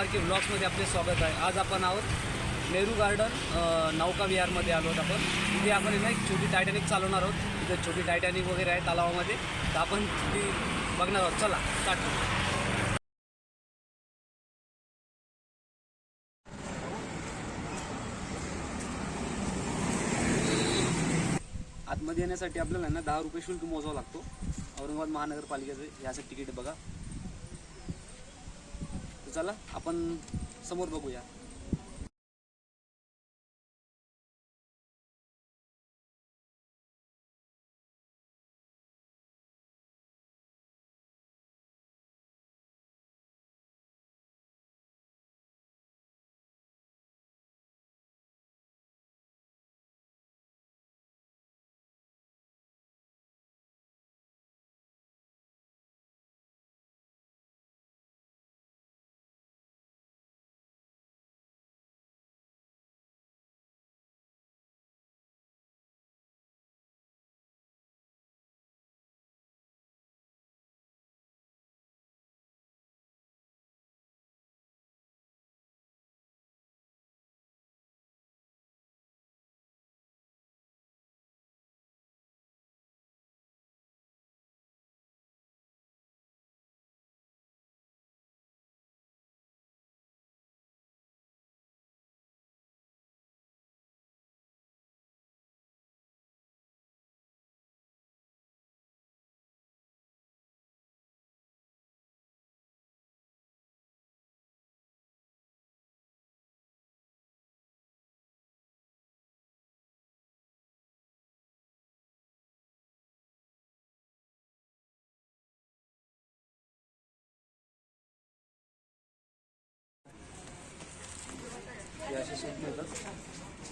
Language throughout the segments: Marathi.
आर के ब्लॉक्समध्ये आपले स्वागत आहे. आज आपण आहोत नेहरू गार्डन नौका विहारमध्ये आलो आहोत आपण. इथे आपण ना एक छोटी टायटॅनिक चालवणार आहोत. इथे छोटी टायटॅनिक वगैरे आहे तलावामध्ये. तर आपण ती बघणार आहोत. चला स्टार्ट आतमध्ये येण्यासाठी आपल्याला ना दहा रुपये शुल्क मोजावा लागतो. औरंगाबाद महानगरपालिकेचं याचं तिकीट बघा. चला आपण समोर बघूया.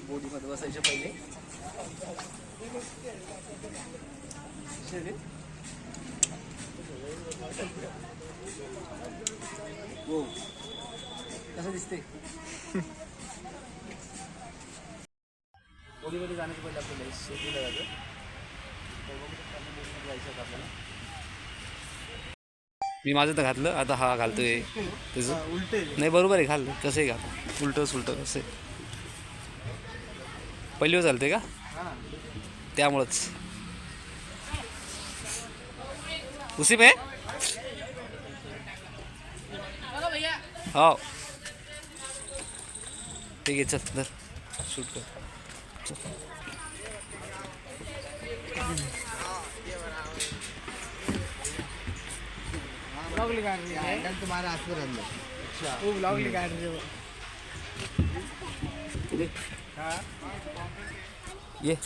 मिळतात बोटीमध्ये बसायचे पहिले. हो. कसं दिसते? बोटीमध्ये जाण्याचं पहिले आपल्याला शेतीला जायचं जायचं आपल्याला मी माझं तर घातलं. आता हा घालतोय. त्याचं उलटे नाही बरोबर आहे घाल कसंही घाल उलटं सुलटं कसं पहिली चालते का? त्यामुळंच. उसी पे हो. ठीक आहे चल धर. शूट कर. चल ब्लॉगली काढ रही ये।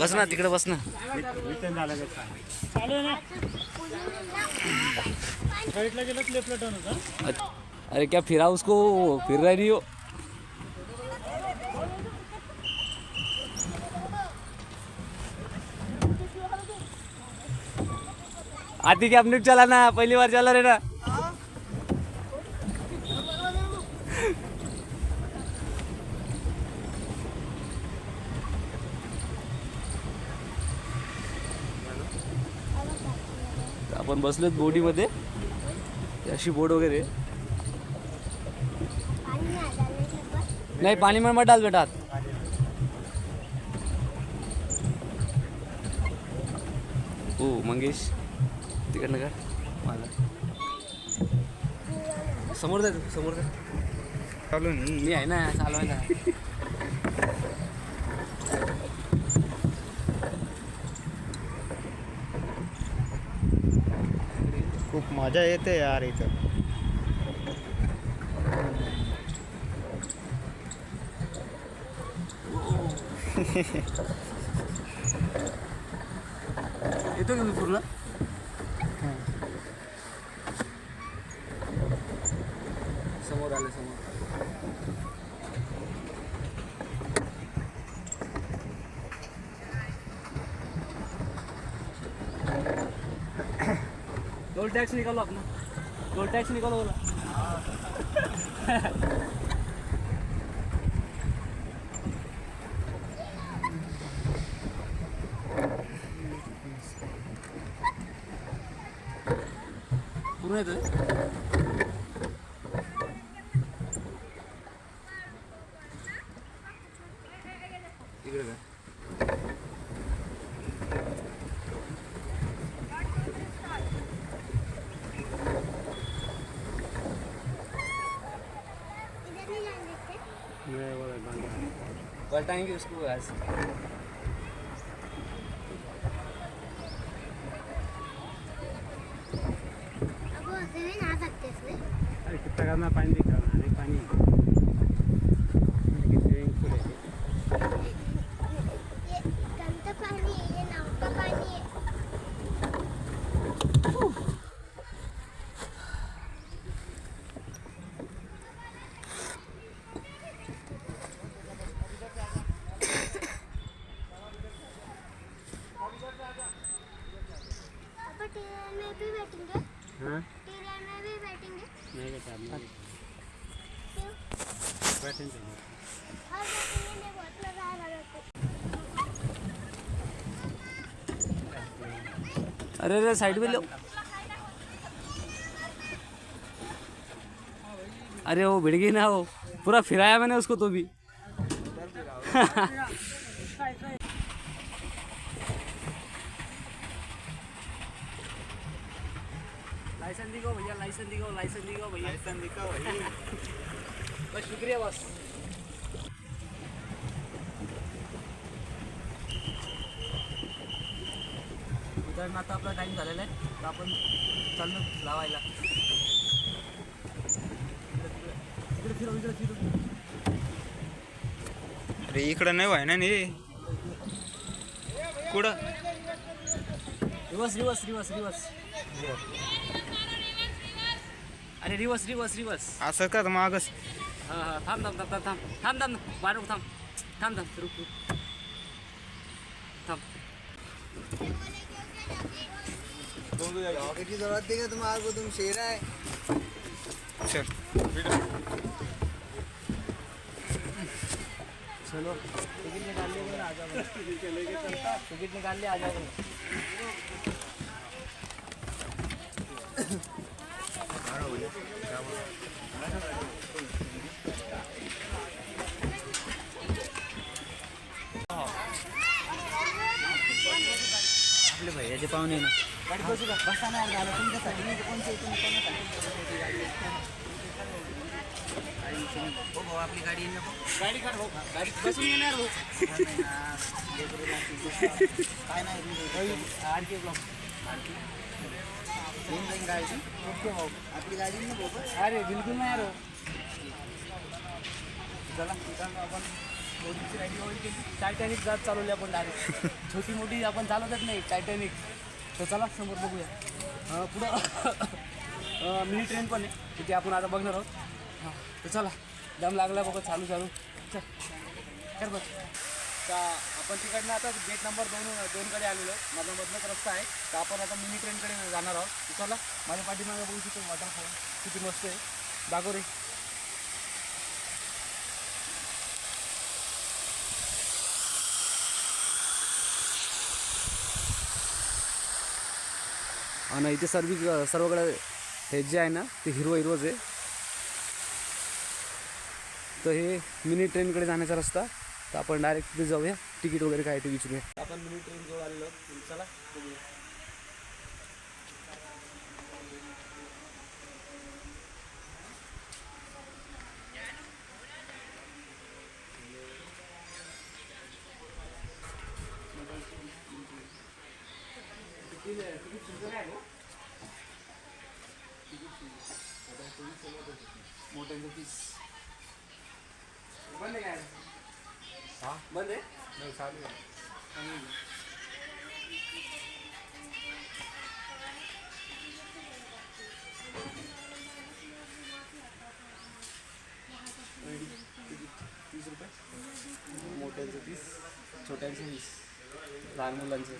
बस ना तिकडे. अरे क्या फिरा उसको? फिर रहा नहीं हो। आती क्या अपने चला ना पहली बार चला रे ना? बसलोत बोटीमध्ये अशी बोट वगैरे. नाही पाणी में मटाल बेटात. हो मंगेश तिकडनं का? माझा समोर जायचं समोर जाय चालू नाही मी आहे ना चालवायला खूप मजा येते यार इथं. येतो का मी पूर्ण? समोर आले समोर. टोल टैक्स निकालो अपना टोल टैक्स निकालो बोला पूर्ण येतं इकडे का पलटाएंगे उसको हैं अरे कितना करना पानी दिख रहा है पानी। अरे अरे साइड में लो। अरे वो भिड़ गई ना वो। पूरा फिराया मैंने उसको तो भी। लाइसेंस दिखाओ भैया लाइसेंस दिखाओ लाइसेंस दिखाओ भैया। लाइसेंस दिखाओ भैया बस शुक्रिया बस। उदाहरण आता आपला टाईम झालेला आहे. तर आपण चाललो लावायला. इकडे इकडे अरे इकडं नाही व्हाय ना नी. कुठं? Reverse reverse reverse reverse. अरे रिवर्स रिवर्स रिवर्स. असं का मागस हां हां. थांब थांब थांब थांब थांब. थांब थांब. बाहेर थांब. थांब थांब. रुक रुक. थांब. जॉकेट की जरूरत नहीं का तुम्हाला को तुम शेर आहे चल चलो टिकट निकाल लिए आ जाओ टिकट निकाल लिए आ जाओ आपले भैयाचे पाहुणे ना गाडी का बसा नाही झालं तुमच्यासाठी मी कोणच्या भाऊ आपली गाडी येईल नको गाडी काढ भाऊ गाडी बसून येणार हो काय नाही आणखी ब्लॉक आणखी गाडी ओके भाऊ आपली गाडी येईल अरे बिलकुल नाही रो चला मित्रांनो आपण मोदीची केली टायटॅनिक जात चालवली आपण डायरेक्ट छोटी मोठी आपण चालवतच नाही टायटॅनिक तर चला समोर बघूया. पुढं मिनी ट्रेन पण आहे तिथे आपण आता बघणार आहोत. हां तर चला दम लागला बघा चालू चालू. चल तर बघ तर आपण तिकडनं आता गेट नंबर दोन दोनकडे आलेलो आहे माझा रस्ता आहे. तर आपण आता मिनी ट्रेनकडे जाणार आहोत. चला माझ्या पाठीमागे बघू शकतो वॉटरफॉल किती मस्त आहे. दागोरे आणि इथे सर्व सर्वकडे हे जे आहे ना ते हिरवं हिरवंच आहे. तर हे मिनी ट्रेनकडे जाण्याचा रस्ता. तर आपण डायरेक्ट तिथे जाऊया. तिकीट वगैरे काय ते विचारूया. आपण मिनी ट्रेन जवळ आलेलो चला मोठ्यांचं तीस बंद काय हा बंद आहे नाही चालू आहे तीस रुपये मोठ्यांचं तीस छोट्यांचं वीस लहान मुलांचं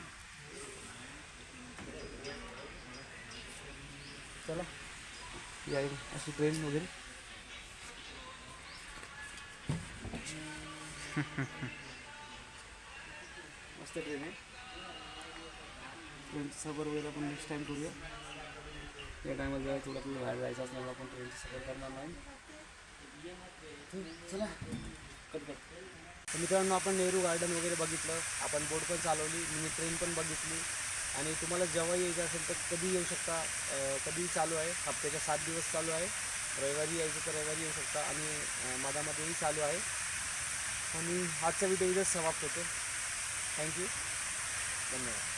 चला या अशी ट्रेन वगैरे. मस्त ट्रेन आहे. ट्रेनचा सफर वगैरे आपण नेक्स्ट टाइम करूया. या टायमाला जरा थोडं आपल्याला बाहेर जायचं असल्यामुळे आपण ट्रेन सफर करणार नाही. चला कट कट मित्रांनो आपण नेहरू गार्डन वगैरे बघितलं. आपण बोट पण चालवली मी ट्रेन पण बघितली. आणि तुम्हाला जेव्हा यायचं असेल तर कधी येऊ शकता. कधी कधीही चालू आहे. हप्त्याच्या सात दिवस चालू आहे. रविवारी यायचं तर रविवारी येऊ शकता आणि मधामध्येही चालू आहे. आणि आजचा व्हिडिओ इथं समाप्त होतो. थँक्यू धन्यवाद.